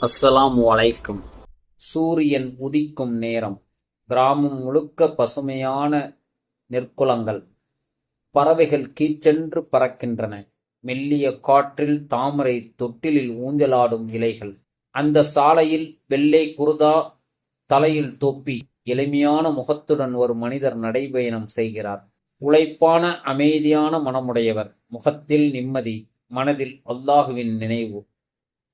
அஸ்ஸலாம் வலைக்கும் சூரியன் உதிக்கும் நேரம். கிராமம் முழுக்க பசுமையான நெற்குளங்கள். பறவைகள் கீச்சென்று பறக்கின்றன. மெல்லிய காற்றில் தாமரை தொட்டிலில் ஊஞ்சலாடும் இலைகள். அந்த சாலையில் வெள்ளை குருதா தலையில் தொப்பி எளிமையான முகத்துடன் ஒரு மனிதர் நடைபயணம் செய்கிறார். உழைப்பான அமைதியான மனமுடையவர். முகத்தில் நிம்மதி மனதில் அல்லாஹுவின் நினைவு.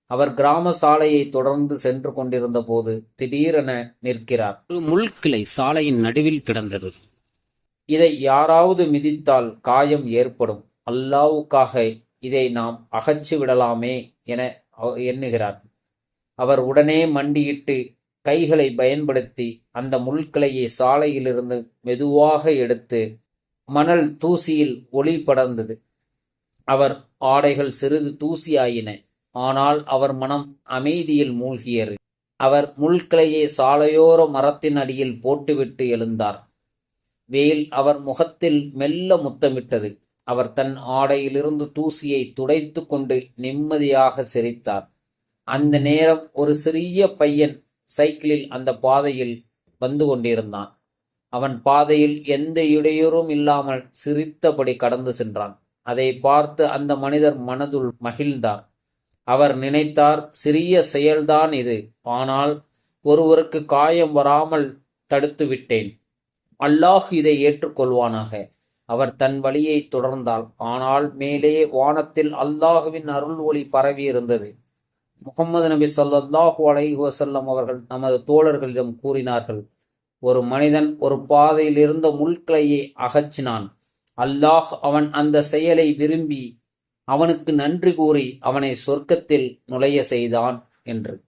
அவர் கிராம சாலையை தொடர்ந்து சென்று கொண்டிருந்த போது திடீரென நிற்கிறார். ஒரு முள்கிளை சாலையின் நடுவில் கிடந்தது. இதை யாராவது மிதித்தால் காயம் ஏற்படும். அல்லாவுக்காக இதை நாம் அகற்றி விடலாமே என எண்ணுகிறார். அவர் உடனே மண்டியிட்டு கைகளை பயன்படுத்தி அந்த முள்கிளையை சாலையிலிருந்து மெதுவாக எடுத்து மணல் தூசியில் ஒளி படர்ந்தது. அவர் ஆடைகள் சிறிது தூசியாயின. ஆனால் அவர் மனம் அமைதியில் மூழ்கியது. அவர் முள்கிளையை சாலையோர மரத்தின் அடியில் போட்டுவிட்டு எழுந்தார். வெயில் அவர் முகத்தில் மெல்ல முத்தமிட்டது. அவர் தன் ஆடையிலிருந்து தூசியை துடைத்து கொண்டு நிம்மதியாக சிரித்தார். அந்த நேரம் ஒரு சிறிய பையன் சைக்கிளில் அந்த பாதையில் வந்து கொண்டிருந்தான். அவன் பாதையில் எந்த இடையூறும் இல்லாமல் சிரித்தபடி கடந்து சென்றான். அதை பார்த்து அந்த மனிதர் மனதுள் மகிழ்ந்தார். அவர் நினைத்தார் சிறிய செயல்தான் இது. ஆனால் ஒருவருக்கு காயம் வராமல் தடுத்து விட்டேன். அல்லாஹ் இதை ஏற்றுக்கொள்வானாக. அவர் தன் வழியை தொடர்ந்தாள். ஆனால் மேலே வானத்தில் அல்லாஹுவின் அருள் ஒளி பரவி இருந்தது முகமது நபி சொல்லாஹு அலைஹி வஸல்லம் அவர்கள் நமது தோழர்களிடம் கூறினார்கள் ஒரு மனிதன் ஒரு பாதையில் இருந்த முள்கிளையை அகற்றினான். அல்லாஹ் அவன் அந்த செயலை விரும்பி அவனுக்கு நன்றி கூறி அவனை சொர்க்கத்தில் நுழைய செய்தான் என்று.